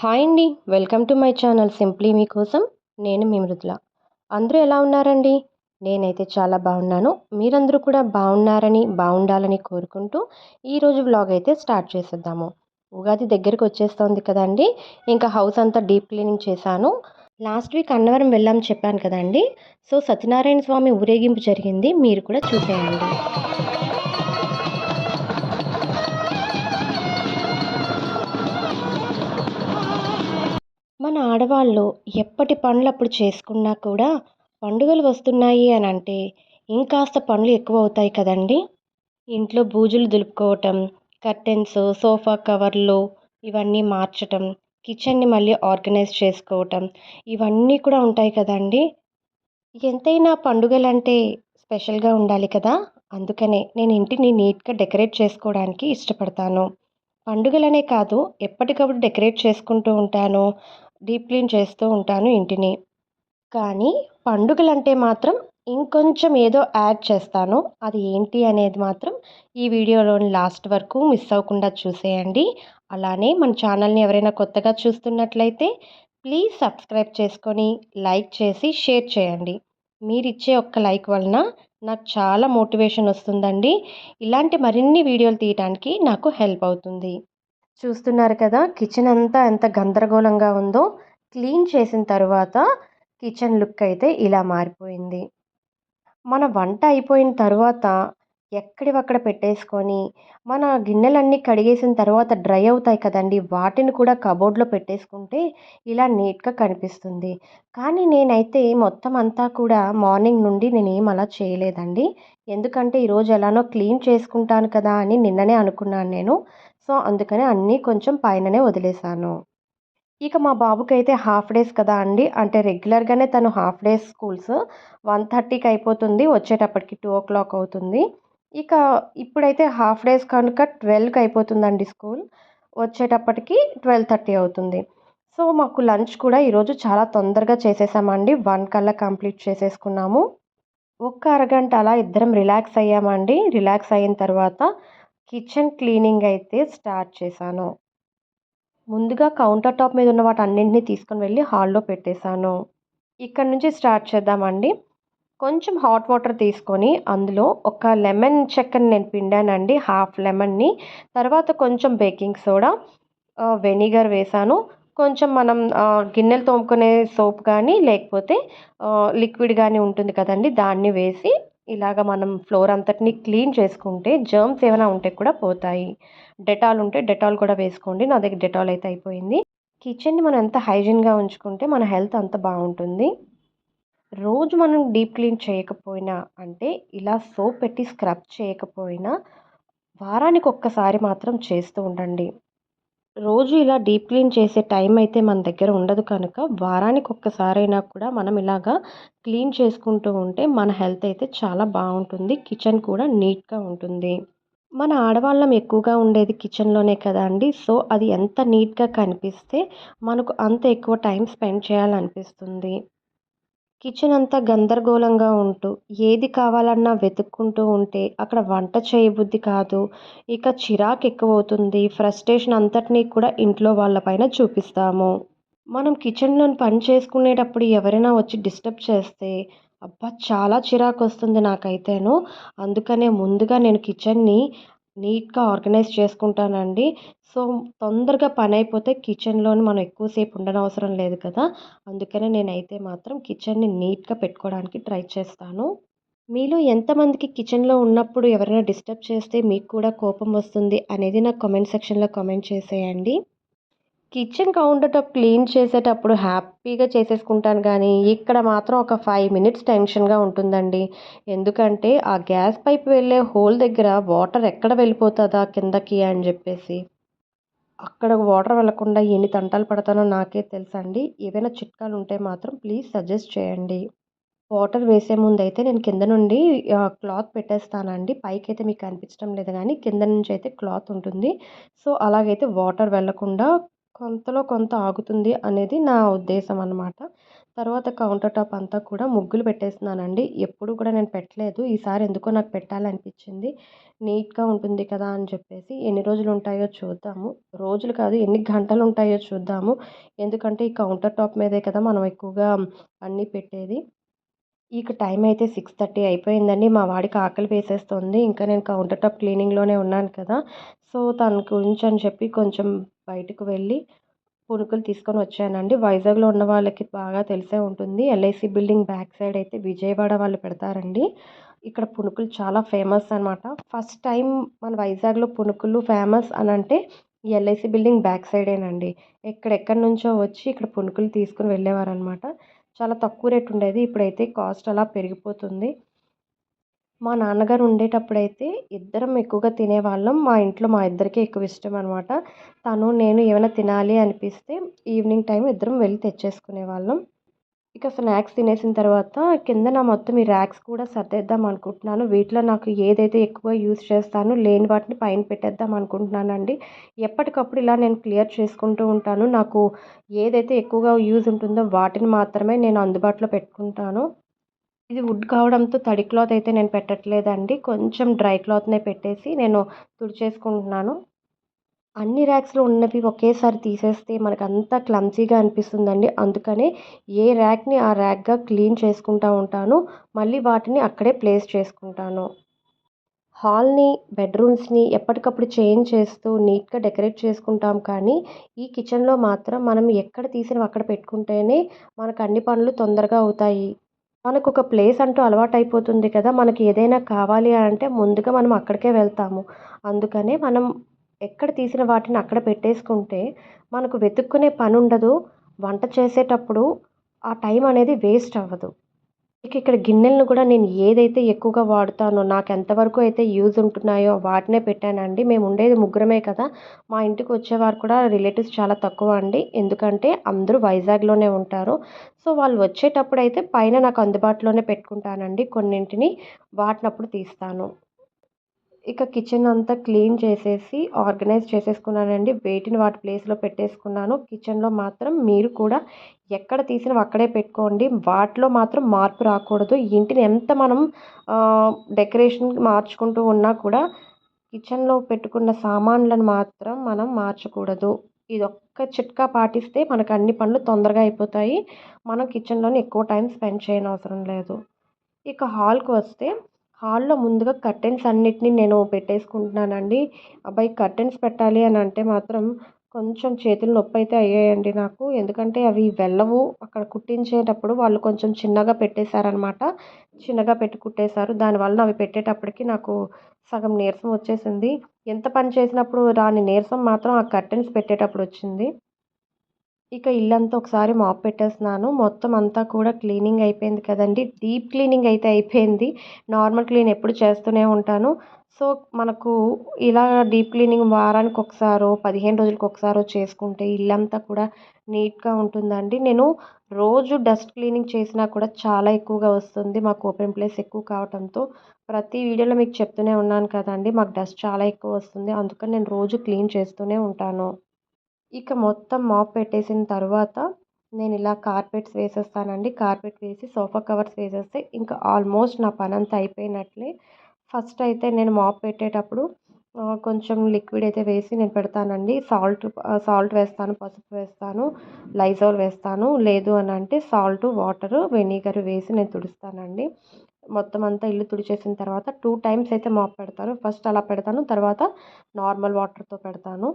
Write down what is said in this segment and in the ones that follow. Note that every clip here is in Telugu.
హాయ్ అండి. Welcome to my channel simply మీకోసం నేను మీ మృదుల. అందరూ ఎలా ఉన్నారండి? నేనైతే చాలా బాగున్నాను. మీరందరూ కూడా బాగున్నారని బాగుండాలని కోరుకుంటూ ఈరోజు వ్లాగ్ అయితే స్టార్ట్ చేసేద్దాము. ఉగాది దగ్గరికి వచ్చేస్తోంది కదండి. ఇంకా హౌస్ అంతా డీప్ క్లీనింగ్ చేశాను. లాస్ట్ వీక్ అన్నవరం వెళ్ళాం చెప్పాను కదండి. సో సత్యనారాయణ స్వామి ఊరేగింపు జరిగింది. మీరు కూడా చూసేయండి. మన ఆడవాళ్ళు ఎప్పటి పనులు అప్పుడు చేసుకున్నా కూడా పండుగలు వస్తున్నాయి అని అంటే ఇంకాస్త పనులు ఎక్కువ అవుతాయి కదండి. ఇంట్లో బూజులు దులుపుకోవటం కర్టెన్స్ సోఫా కవర్లు ఇవన్నీ మార్చటం కిచెన్ని మళ్ళీ ఆర్గనైజ్ చేసుకోవటం ఇవన్నీ కూడా ఉంటాయి కదండి. ఎంతైనా పండుగలంటే స్పెషల్గా ఉండాలి కదా. అందుకనే నేను ఇంటిని నీట్గా డెకరేట్ చేసుకోవడానికి ఇష్టపడతాను. పండుగలనే కాదు ఎప్పటికప్పుడు డెకరేట్ చేసుకుంటూ ఉంటాను. డీప్ క్లీన్ చేస్తూ ఉంటాను ఇంటిని. కానీ పండుగలంటే మాత్రం ఇంకొంచెం ఏదో యాడ్ చేస్తాను. అది ఏంటి అనేది మాత్రం ఈ వీడియోలోని లాస్ట్ వరకు మిస్ అవ్వకుండా చూసేయండి. అలానే మన ఛానల్ని ఎవరైనా కొత్తగా చూస్తున్నట్లయితే ప్లీజ్ సబ్స్క్రైబ్ చేసుకొని లైక్ చేసి షేర్ చేయండి. మీరు ఇచ్చే ఒక్క లైక్ వలన నాకు చాలా మోటివేషన్ వస్తుందండి. ఇలాంటి మరిన్ని వీడియోలు తీయడానికి నాకు హెల్ప్ అవుతుంది. చూస్తున్నారు కదా కిచెన్ అంతా ఎంత గందరగోళంగా ఉందో క్లీన్ చేసిన తర్వాత కిచెన్ లుక్ అయితే ఇలా మారిపోయింది. మన వంట అయిపోయిన తర్వాత ఎక్కడివక్కడ పెట్టేసుకొని మన గిన్నెలన్నీ కడిగేసిన తర్వాత డ్రై అవుతాయి కదండి వాటిని కూడా కబోర్డ్లో పెట్టేసుకుంటే ఇలా నీట్గా కనిపిస్తుంది. కానీ నేనైతే మొత్తం అంతా కూడా మార్నింగ్ నుండి నేను ఏం అలా చేయలేదండి. ఎందుకంటే ఈరోజు ఎలానో క్లీన్ చేసుకుంటాను కదా అని నిన్ననే అనుకున్నాను నేను. సో అందుకని అన్నీ కొంచెం పైననే వదిలేశాను ఇక మా బాబుకి అయితే హాఫ్ డేస్ కదా అండి. అంటే రెగ్యులర్గానే తను హాఫ్ డేస్ స్కూల్స్ వన్ థర్టీకి అయిపోతుంది వచ్చేటప్పటికి టూ ఓ క్లాక్ అవుతుంది. ఇక ఇప్పుడైతే హాఫ్ డేస్ కనుక ట్వెల్వ్కి అయిపోతుందండి స్కూల్ వచ్చేటప్పటికి ట్వెల్వ్ థర్టీ అవుతుంది. సో మాకు లంచ్ కూడా ఈరోజు చాలా తొందరగా చేసేసామండి. వన్ కల్లా కంప్లీట్ చేసేసుకున్నాము. ఒక్క అరగంట అలా ఇద్దరం రిలాక్స్ అయ్యామండి. రిలాక్స్ అయిన తర్వాత కిచెన్ క్లీనింగ్ అయితే స్టార్ట్ చేశాను. ముందుగా కౌంటర్ టాప్ మీద ఉన్న వాటి అన్నింటినీ తీసుకొని వెళ్ళి హాల్లో పెట్టేశాను. ఇక్కడ నుంచి స్టార్ట్ చేద్దామండి. కొంచెం హాట్ వాటర్ తీసుకొని అందులో ఒక లెమన్ చెక్కని నేను పిండానండి. హాఫ్ లెమన్ని. తర్వాత కొంచెం బేకింగ్ సోడా వెనిగర్ వేసాను కొంచెం మనం గిన్నెలు తోముకునే సోప్ కానీ లేకపోతే లిక్విడ్ కానీ ఉంటుంది కదండి దాన్ని వేసి ఇలాగ మనం ఫ్లోర్ అంతటిని క్లీన్ చేసుకుంటే జర్మ్స్ ఏమైనా ఉంటే కూడా పోతాయి. డెటాల్ ఉంటే డెటాల్ కూడా వేసుకోండి. నా దగ్గర డెటాల్ అయితే అయిపోయింది. కిచెన్ని మనం ఎంత హైజీన్గా ఉంచుకుంటే మన హెల్త్ అంత బాగుంటుంది. రోజు మనం డీప్ క్లీన్ చేయకపోయినా అంటే ఇలా సోప్ పెట్టి స్క్రబ్ చేయకపోయినా వారానికి ఒక్కసారి మాత్రం చేస్తూ ఉండండి. రోజు ఇలా డీప్ క్లీన్ చేసే టైం అయితే మన దగ్గర ఉండదు కనుక వారానికి ఒక్కసారైనా కూడా మనం ఇలాగా క్లీన్ చేసుకుంటూ ఉంటే మన హెల్త్ అయితే చాలా బాగుంటుంది. కిచెన్ కూడా నీట్గా ఉంటుంది. మన ఆడవాళ్ళం ఎక్కువగా ఉండేది కిచెన్లోనే కదా అండి. సో అది ఎంత నీట్గా కనిపిస్తే మనకు అంత ఎక్కువ టైం స్పెండ్ చేయాలనిపిస్తుంది. కిచెన్ అంతా గందరగోళంగా ఉంటూ ఏది కావాలన్నా వెతుక్కుంటూ ఉంటే అక్కడ వంట చేయబుద్ధి కాదు. ఇక చిరాకు ఎక్కువ అవుతుంది ఫ్రస్ట్రేషన్ అంతటినీ కూడా ఇంట్లో వాళ్ళపైన చూపిస్తాము. మనం కిచెన్లో పని చేసుకునేటప్పుడు ఎవరైనా వచ్చి డిస్టర్బ్ చేస్తే అబ్బా చాలా చిరాకు వస్తుంది నాకైతేను. అందుకనే ముందుగా నేను కిచెన్ని నీట్గా ఆర్గనైజ్ చేసుకుంటానండి. సో తొందరగా పని అయిపోతే కిచెన్లోని మనం ఎక్కువసేపు ఉండనవసరం లేదు కదా! అందుకనే నేనైతే మాత్రం కిచెన్ని నీట్గా పెట్టుకోవడానికి ట్రై చేస్తాను. మీలో ఎంతమందికి కిచెన్లో ఉన్నప్పుడు ఎవరైనా డిస్టర్బ్ చేస్తే మీకు కూడా కోపం వస్తుంది అనేది నాకు కామెంట్ సెక్షన్లో కామెంట్ చేసేయండి. కిచెన్ కౌంటర్ టాప్ క్లీన్ చేసేటప్పుడు హ్యాపీగా చేసేసుకుంటాను కానీ ఇక్కడ మాత్రం ఒక ఫైవ్ మినిట్స్ టెన్షన్గా ఉంటుందండి. ఎందుకంటే ఆ గ్యాస్ పైప్ వెళ్ళే హోల్ దగ్గర వాటర్ ఎక్కడ వెళ్ళిపోతుందా కిందకి అని చెప్పేసి. అక్కడ వాటర్ వెళ్ళకుండా ఎన్ని తంటాలు పడతానో నాకే తెలుసండి. ఏవైనా చిట్కాలు ఉంటే మాత్రం ప్లీజ్ సజెస్ట్ చేయండి. వాటర్ వేసే ముందు అయితే నేను కింద నుండి క్లాత్ పెట్టేస్తానండి. పైకి అయితే మీకు కనిపించడం లేదు కానీ కింద నుంచి అయితే క్లాత్ ఉంటుంది. సో అలాగైతే వాటర్ వెళ్ళకుండా కొంతలో కొంత ఆగుతుంది అనేది నా ఉద్దేశం అనమాట తర్వాత కౌంటర్ టాప్ అంతా కూడా ముగ్గులు పెట్టేస్తున్నానండి. ఎప్పుడు కూడా నేను పెట్టలేదు. ఈసారి ఎందుకో నాకు పెట్టాలనిపించింది. నీట్గా ఉంటుంది కదా అని చెప్పేసి ఎన్ని రోజులు ఉంటాయో చూద్దాము. రోజులు కాదు ఎన్ని గంటలు ఉంటాయో చూద్దాము. ఎందుకంటే ఈ కౌంటర్ టాప్ మీదే కదా మనం ఎక్కువగా అన్నీ పెట్టేది. ఇక టైం అయితే సిక్స్ థర్టీ అయిపోయిందండి. మా వాడికి ఆకలి వేసేస్తుంది. ఇంకా నేను కౌంటర్ టాప్ క్లీనింగ్లోనే ఉన్నాను కదా. సో తన గురించి అని చెప్పి కొంచెం బయటకు వెళ్ళి పునుకులు తీసుకొని వచ్చానండి. వైజాగ్లో ఉన్న వాళ్ళకి బాగా తెలిసే ఉంటుంది. ఎల్ఐసి బిల్డింగ్ బ్యాక్ సైడ్ అయితే విజయవాడ వాళ్ళు పెడతారండి. ఇక్కడ పునుకులు చాలా ఫేమస్ అనమాట ఫస్ట్ టైం మన వైజాగ్లో పునుకులు ఫేమస్ అని అంటే ఎల్ఐసి బిల్డింగ్ బ్యాక్ సైడేనండి. ఎక్కడెక్కడి నుంచో వచ్చి ఇక్కడ పునుకులు తీసుకుని వెళ్ళేవారు అనమాట చాలా తక్కువ రేట్ ఉండేది. ఇప్పుడైతే కాస్ట్ అలా పెరిగిపోతుంది. మా నాన్నగారు ఉండేటప్పుడైతే ఇద్దరం ఎక్కువగా తినేవాళ్ళం. మా ఇంట్లో మా ఇద్దరికీ ఎక్కువ ఇష్టం అనమాట తను నేను ఏమైనా తినాలి అనిపిస్తే ఈవినింగ్ టైం ఇద్దరం వెళ్ళి తెచ్చేసుకునే వాళ్ళం ఇక స్నాక్స్ తినేసిన తర్వాత కింద నా మొత్తం ఈ ర్యాక్స్ కూడా సర్దేద్దాం అనుకుంటున్నాను. వీటిలో నాకు ఏదైతే ఎక్కువ యూజ్ చేస్తానో లేని వాటిని పైన పెట్టేద్దాం అనుకుంటున్నానండి. ఎప్పటికప్పుడు ఇలా నేను క్లియర్ చేసుకుంటూ ఉంటాను. నాకు ఏదైతే ఎక్కువగా యూజ్ ఉంటుందో వాటిని మాత్రమే నేను అందుబాటులో పెట్టుకుంటాను. ఇది వుడ్ కావడంతో తడి క్లాత్ అయితే నేను పెట్టట్లేదండి. కొంచెం డ్రై క్లాత్నే పెట్టేసి నేను తుడిచేసుకుంటున్నాను. అన్ని ర్యాక్స్లో ఉన్నవి ఒకేసారి తీసేస్తే మనకు అంతా క్లమ్జీగా అనిపిస్తుందండి. అందుకనే ఏ ర్యాక్ని ఆ ర్యాక్గా క్లీన్ చేసుకుంటూ ఉంటాను మళ్ళీ వాటిని అక్కడే ప్లేస్ చేసుకుంటాను. హాల్ని బెడ్రూమ్స్ని ఎప్పటికప్పుడు చేంజ్ చేస్తూ నీట్గా డెకరేట్ చేసుకుంటాం కానీ ఈ కిచెన్లో మాత్రం మనం ఎక్కడ తీసినవి అక్కడ పెట్టుకుంటేనే మనకు అన్ని పనులు తొందరగా అవుతాయి. మనకు ఒక ప్లేస్ అంటూ అలవాటు అయిపోతుంది కదా మనకి ఏదైనా కావాలి అంటే ముందుగా మనం అక్కడికే వెళ్తాము. అందుకనే మనం ఎక్కడ తీసిన వాటిని అక్కడ పెట్టేసుకుంటే మనకు వెతుక్కునే పని ఉండదు వంట చేసేటప్పుడు ఆ టైం అనేది వేస్ట్ అవ్వదు. ఇక ఇక్కడ గిన్నెలను కూడా నేను ఏదైతే ఎక్కువగా వాడుతానో నాకు ఎంతవరకు అయితే యూజ్ ఉంటున్నాయో వాటినే పెట్టానండి. మేము ఉండేది ముగ్గురమే కదా. మా ఇంటికి వచ్చేవారు కూడా రిలేటివ్స్ చాలా తక్కువ అండి. ఎందుకంటే అందరూ వైజాగ్లోనే ఉంటారు. సో వాళ్ళు వచ్చేటప్పుడు అయితే పైన నాకు అందుబాటులోనే పెట్టుకుంటానండి. కొన్నింటిని వాటినప్పుడు తీస్తాను. ఇక కిచెన్ అంతా క్లీన్ చేసేసి ఆర్గనైజ్ చేసేసుకున్నానండి. వేటిని వాటి ప్లేస్లో పెట్టేసుకున్నాను. కిచెన్లో మాత్రం మీరు కూడా ఎక్కడ తీసినవి అక్కడే పెట్టుకోండి. వాటిలో మాత్రం మార్పు రాకూడదు. ఇంటిని ఎంత మనం డెకరేషన్ మార్చుకుంటూ ఉన్నా కూడా కిచెన్లో పెట్టుకున్న సామాన్లను మాత్రం మనం మార్చకూడదు. ఇది ఒక్క చిట్కా పాటిస్తే మనకు అన్ని పనులు తొందరగా అయిపోతాయి. మనం కిచెన్లోనే ఎక్కువ టైం స్పెండ్ చేయనవసరం లేదు. ఇక హాల్కి వస్తే హాల్లో ముందుగా కర్టెన్స్ అన్నిటిని నేను పెట్టేసుకుంటున్నానండి. అబ్బాయి కర్టెన్స్ పెట్టాలి అని అంటే మాత్రం కొంచెం చేతులు నొప్పి అయితే అయ్యాయండి నాకు. ఎందుకంటే అవి వెళ్ళవు. అక్కడ కుట్టించేటప్పుడు వాళ్ళు కొంచెం చిన్నగా పెట్టేశారనమాట చిన్నగా పెట్టి కుట్టేశారు. దానివల్ల అవి పెట్టేటప్పటికి నాకు సగం నీరసం వచ్చేసింది. ఎంత పని చేసినప్పుడు రాని నీరసం మాత్రం ఆ కర్టెన్స్ పెట్టేటప్పుడు వచ్చింది. ఇక ఇల్లంతా ఒకసారి మాప్ పెట్టేస్తున్నాను. మొత్తం అంతా కూడా క్లీనింగ్ అయిపోయింది కదండి. డీప్ క్లీనింగ్ అయితే అయిపోయింది. నార్మల్ క్లీన్ ఎప్పుడు చేస్తూనే ఉంటాను. సో మనకు ఇలా డీప్ క్లీనింగ్ వారానికి ఒకసారో పదిహేను రోజులకు ఒకసారో చేసుకుంటే ఇల్లంతా కూడా నీట్గా ఉంటుందండి. నేను రోజు డస్ట్ క్లీనింగ్ చేసినా కూడా చాలా ఎక్కువగా వస్తుంది. మాకు ఓపెన్ ప్లేస్ ఎక్కువ కావడంతో ప్రతి వీడియోలో మీకు చెప్తూనే ఉన్నాను కదండి. మాకు డస్ట్ చాలా ఎక్కువ వస్తుంది. అందుకని నేను రోజు క్లీన్ చేస్తూనే ఉంటాను. ఇక మొత్తం మాప్ పెట్టేసిన తర్వాత నేను ఇలా కార్పెట్స్ వేసేస్తానండి. కార్పెట్ వేసి సోఫా కవర్స్ వేసేస్తే ఇంకా ఆల్మోస్ట్ నా పని అంతా అయిపోయినట్లే. ఫస్ట్ అయితే నేను మాప్ పెట్టేటప్పుడు కొంచెం లిక్విడ్ అయితే వేసి నేను పెడతానండి. సాల్ట్ సాల్ట్ వేస్తాను పసుపు వేస్తాను లైజాల్ వేస్తాను. లేదు అని అంటే సాల్ట్ వాటర్ వెనిగర్ వేసి నేను తుడుస్తానండి. మొత్తం అంతా ఇల్లు తుడిచేసిన తర్వాత టూ టైమ్స్ అయితే మాప్ పెడతాను. ఫస్ట్ అలా పెడతాను తర్వాత నార్మల్ వాటర్తో పెడతాను.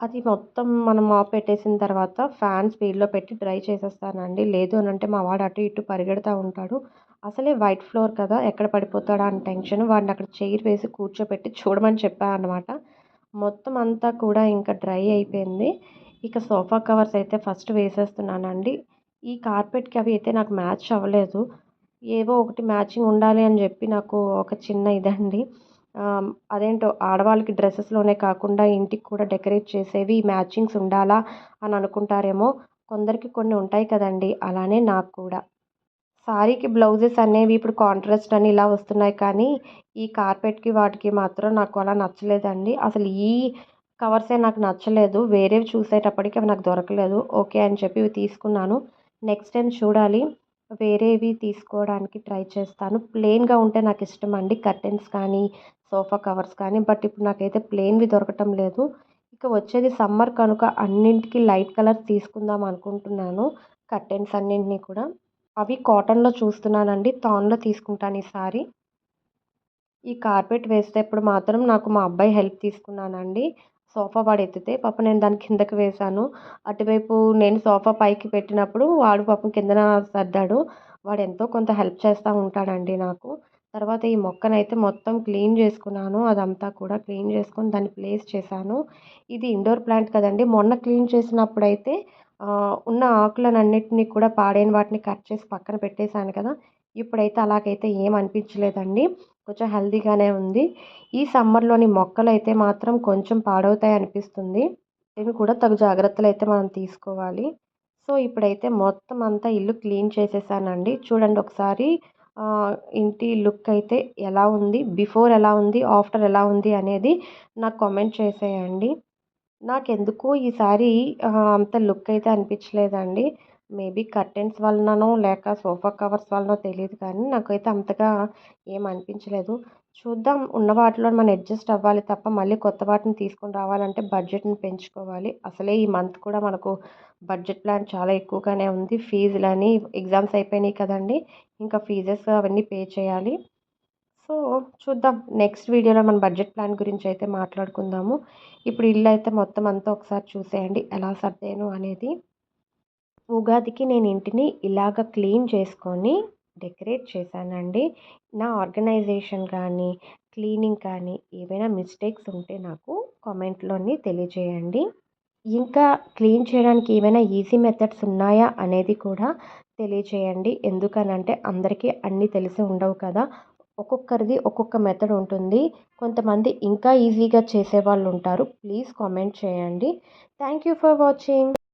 అది మొత్తం మనం ఆఫ్ పెట్టేసిన తర్వాత ఫ్యాన్ స్పీడ్లో పెట్టి డ్రై చేసేస్తానండి. లేదు అని అంటే మా వాడు అటు ఇటు పరిగెడుతూ ఉంటాడు. అసలే వైట్ ఫ్లోర్ కదా ఎక్కడ పడిపోతాడా అని టెన్షన్. వాడిని అక్కడ చైర్ వేసి కూర్చోపెట్టి చూడమని చెప్పాను అనమాట మొత్తం అంతా కూడా ఇంకా డ్రై అయిపోయింది. ఇక సోఫా కవర్స్ అయితే ఫస్ట్ వేసేస్తున్నానండి. ఈ కార్పెట్కి అవి అయితే నాకు మ్యాచ్ అవ్వలేదు. ఏవో ఒకటి మ్యాచింగ్ ఉండాలి అని చెప్పి నాకు ఒక చిన్న ఇదండి. అదేంటో ఆడవాళ్ళకి డ్రెస్సెస్లోనే కాకుండా ఇంటికి కూడా డెకరేట్ చేసేవి మ్యాచింగ్స్ ఉండాలా అని అనుకుంటారేమో. కొందరికి కొన్ని ఉంటాయి కదండి అలానే నాకు కూడా. సారీకి బ్లౌజెస్ అనేవి ఇప్పుడు కాంట్రాస్ట్ అని ఇలా వస్తున్నాయి కానీ ఈ కార్పెట్కి వాటికి మాత్రం నాకు అలా నచ్చలేదండి. అసలు ఈ కవర్సే నాకు నచ్చలేదు. వేరేవి చూసేటప్పటికి అవి నాకు దొరకలేదు. ఓకే అని చెప్పి ఇవి తీసుకున్నాను. నెక్స్ట్ టైం చూడాలి. వేరేవి తీసుకోవడానికి ట్రై చేస్తాను. ప్లెయిన్గా ఉంటే నాకు ఇష్టం అండి. కర్టెన్స్ కానీ సోఫా కవర్స్ కానీ బట్ ఇప్పుడు నాకైతే ప్లెయిన్వి దొరకటం లేదు. ఇక వచ్చేది సమ్మర్ కనుక అన్నింటికి లైట్ కలర్ తీసుకుందాం అనుకుంటున్నాను. కర్టెన్స్ అన్నింటినీ కూడా. అవి కాటన్లో చూస్తున్నానండి. తాన్లో తీసుకుంటాను ఈసారి ఈ కార్పెట్ వేసేటప్పుడు మాత్రం నాకు మా అబ్బాయి హెల్ప్ తీసుకున్నానండి. సోఫా వాడు ఎత్తితే పాప నేను దాని కిందకి వేశాను. అటువైపు నేను సోఫా పైకి పెట్టినప్పుడు వాడు పాపం కిందన సర్దాడు. వాడు ఎంతో కొంత హెల్ప్ చేస్తూ ఉంటాడండి నాకు. తర్వాత ఈ మొక్కనైతే మొత్తం క్లీన్ చేసుకున్నాను. అదంతా కూడా క్లీన్ చేసుకొని దాన్ని ప్లేస్ చేశాను. ఇది ఇండోర్ ప్లాంట్ కదండి. మొన్న క్లీన్ చేసినప్పుడైతే ఉన్న ఆకులనన్నిటినీ కూడా పాడైన వాటిని కట్ చేసి పక్కన పెట్టేశాను కదా. ఇప్పుడైతే అలాగైతే ఏం అనిపించలేదండి. కొంచెం హెల్దీగానే ఉంది. ఈ సమ్మర్లోని మొక్కలు అయితే మాత్రం కొంచెం పాడవుతాయి అనిపిస్తుంది. ఇవి కూడా తగు జాగ్రత్తలు అయితే మనం తీసుకోవాలి. సో ఇప్పుడైతే మొత్తం అంతా ఇల్లు క్లీన్ చేసేసానండి. చూడండి ఒకసారి. ఇంటి లుక్ అయితే ఎలా ఉంది? బిఫోర్ ఎలా ఉంది? ఆఫ్టర్ ఎలా ఉంది? అనేది నాకు కామెంట్ చేసేయండి. నాకెందుకో ఈసారి అంత లుక్ అయితే అనిపించలేదండి. మేబీ కర్టెన్స్ వలననో లేక సోఫా కవర్స్ వలనో తెలియదు కానీ నాకైతే అంతగా ఏం అనిపించలేదు. చూద్దాం ఉన్న వాటిలో మనం అడ్జస్ట్ అవ్వాలి తప్ప మళ్ళీ కొత్త వాటిని తీసుకొని రావాలంటే బడ్జెట్ని పెంచుకోవాలి. అసలే ఈ మంత్ కూడా మనకు బడ్జెట్ ప్లాన్ చాలా ఎక్కువగానే ఉంది. ఫీజులని ఎగ్జామ్స్ అయిపోయినాయి కదండి ఇంకా ఫీజెస్ అవన్నీ పే చేయాలి. సో చూద్దాం. నెక్స్ట్ వీడియోలో మన బడ్జెట్ ప్లాన్ గురించి అయితే మాట్లాడుకుందాము. ఇప్పుడు ఇల్లు అయితే మొత్తం అంతా ఒకసారి చూసేయండి. ఎలా సర్దాను అనేది. ఉగాదికి నేను ఇంటిని ఇలాగ క్లీన్ చేసుకొని డెకరేట్ చేశానండి. నా ఆర్గనైజేషన్ కానీ క్లీనింగ్ కానీ ఏవైనా మిస్టేక్స్ ఉంటే నాకు కామెంట్లోని తెలియజేయండి. ఇంకా క్లీన్ చేయడానికి ఏమైనా ఈజీ మెథడ్స్ ఉన్నాయా అనేది కూడా తెలియచేయండి ఎందుకనంటే అందరికీ అన్నీ తెలిసి ఉండవు కదా. ఒక్కొక్కరిది ఒక్కొక్క మెథడ్ ఉంటుంది. కొంతమంది ఇంకా ఈజీగా చేసేవాళ్ళు ఉంటారు. ప్లీజ్ కామెంట్ చేయండి. Thank you for watching.